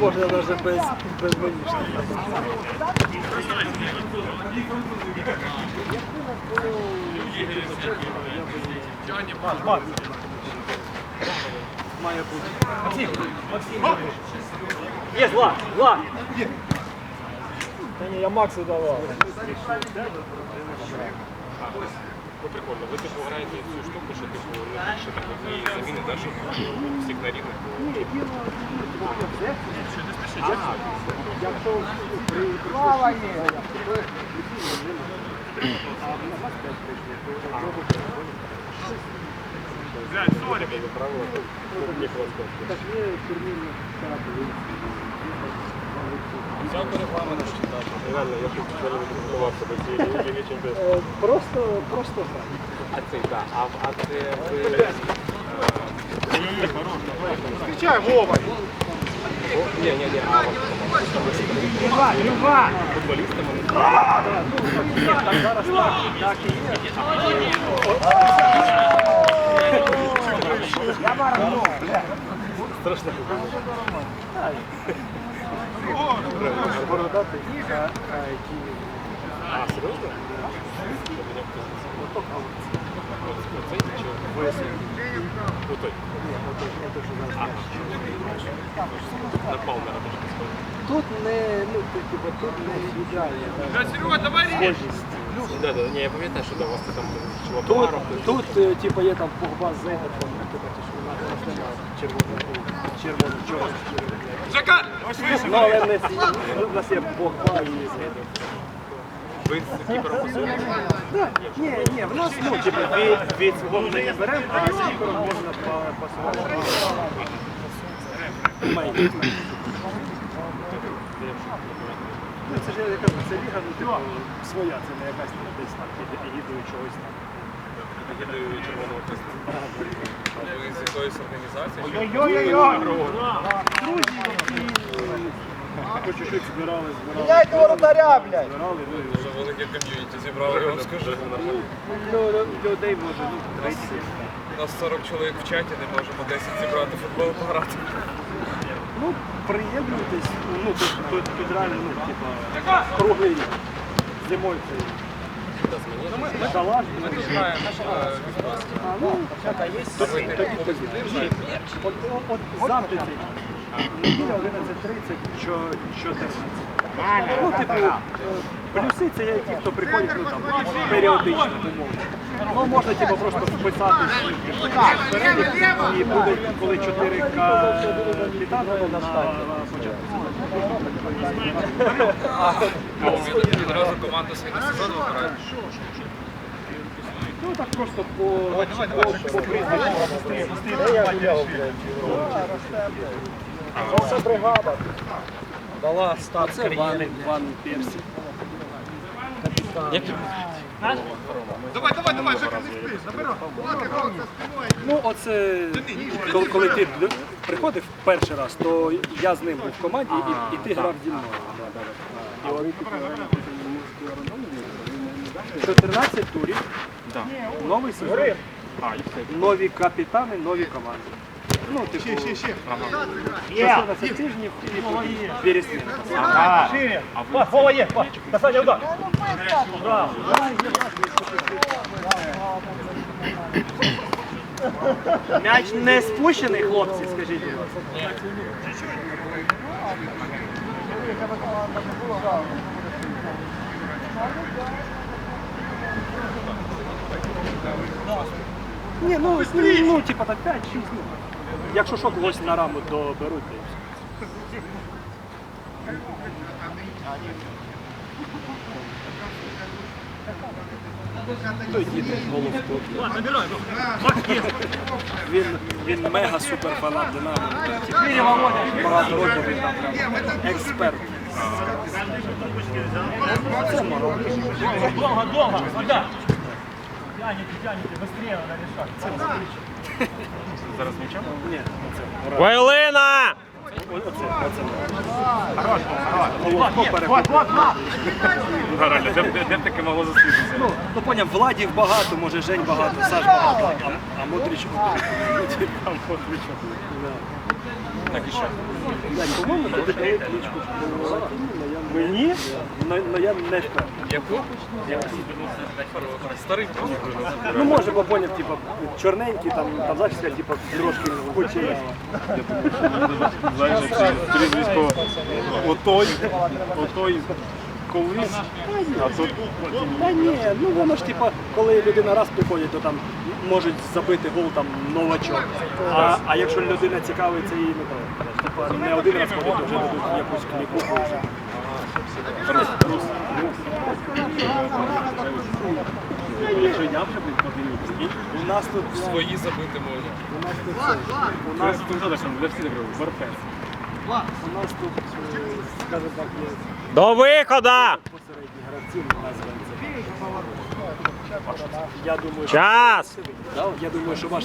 Можна навіть без, без манішки. Має бути. Максим, Максим. Є, Влад, Влад. Та ні, я Максу давав. Ну прикольно, ви типу граєте цю штуку, що типу не більше так і заміни да, щоб всіх на рівних було. Правило, ну, не класно. Так є турнірні Взяв регламент читати. Реально, я тут взагалі не підготувався до цієї ліги чемпіонів. Е, Просто, просто грати. А це, так, а, а це ви... Встречай, Вова! Ні, ні, ні, а Люба, Люба! футболістами не Так зараз так, так і є. Я марну. Страшно. Бородатий. Київ. А, серйозно? Оцей чи Ну. Тут не, ну, тут, типу, тут не ідеальна Серега, давай. Да, да, ні, я пам'ятаю, що да, у вас там Тут, чувак тут е, типу, є там погба з Зейдером, типу, ті, що вона червоного, червоного, чорного. Жака! Ну, але в нас, є- в нас є погба і Зейдер. Ви ні, ні, в нас, ну, типу, від, від свого ми не беремо, а з кіпером можна па- пасувати. Ну, це ж я кажу, це ліга, ну, типу, своя, це не якась там десь там егідою чогось там. Єдиної червоного хреста. Ви з якоїсь організації? Друзі, які по чуть-чуть збирали, збирали. Міняйте воротаря, блядь! Збирали, ну, і Дуже велике ком'юніті зібрали, я вам скажу. ну, людей може, ну, 30. У нас 40 чоловік в чаті, не можемо 10 зібрати футбол пограти. Ну, приєднуйтесь, ну, тут, тут, тут реально, ну, типа, круглий рік. Зимою це шалаш, ну, а, ну, тоді, тоді, тоді. От, от, от завтра цей, неділя 11.30, що, 14. Ну, типу, плюси це є ті, хто приходять, ну, там, періодично, умовно. Ну, можна, типу, просто вписати і буде, коли 4 капітана на початку. Відразу команду свій на сезон вибираєте? Ну так просто по, по, по прізвищу. Це бригада. Дала старт Це Ван, Ван Персі. Давай, давай, давай, Жака, не спиш, забирай! Ну, оце коли, коли ти приходив перший раз, то я з ним був в команді і, і ти грав зі мною. 14 турів, новий сезон, нові капітани, нові команди. Ну, типу, ще, ще, ще. 14 тижнів і пересмін. Шире! Пас, Вова є! Пас! Касання удар! М'яч не спущений, хлопці, скажіть. будь ласка. Ні, ну, ну, ну типа так 5-6, ну. Якщо що, когось на раму доберуть, то і все. Той дід головко. Він, він мега супер фанат Динамо. Багато років він там прям експерт. Це мороз. Долго, долго, сюда. Тянете, тянете, быстрее надо решать. Зараз нічого? Ні, це Вайлина! Оце, оце. Головко переходить. Де, б таке могло зустрітися? Ну, ну поняв, Владів багато, може Жень багато, Саш багато, а, а Модрич Там Модрич. Так і що? По-моєму, кличку. Мені? Ну, ну, я не впевнений. Яку? Старий. Ну може, бо поняв, типу, чорненький, там, там зачіска, типу, трошки кучерява. Знаєш, прізвисько отой, отой колись, а тут Та ні, ну воно ж типа, коли людина раз приходить, то там можуть забити гол там новачок. А, а якщо людина цікавиться і ну, то, типа, не один раз ходить, то вже дадуть якусь кліку. Якщо я вже блін, подивився. У нас тут Свої забити можна. у нас тут у У нас тут для всіх грав, Барпес. у нас тут, скажімо так, є До виходу! посередні гравці, це. Я думаю, Час! Я думаю, що ваш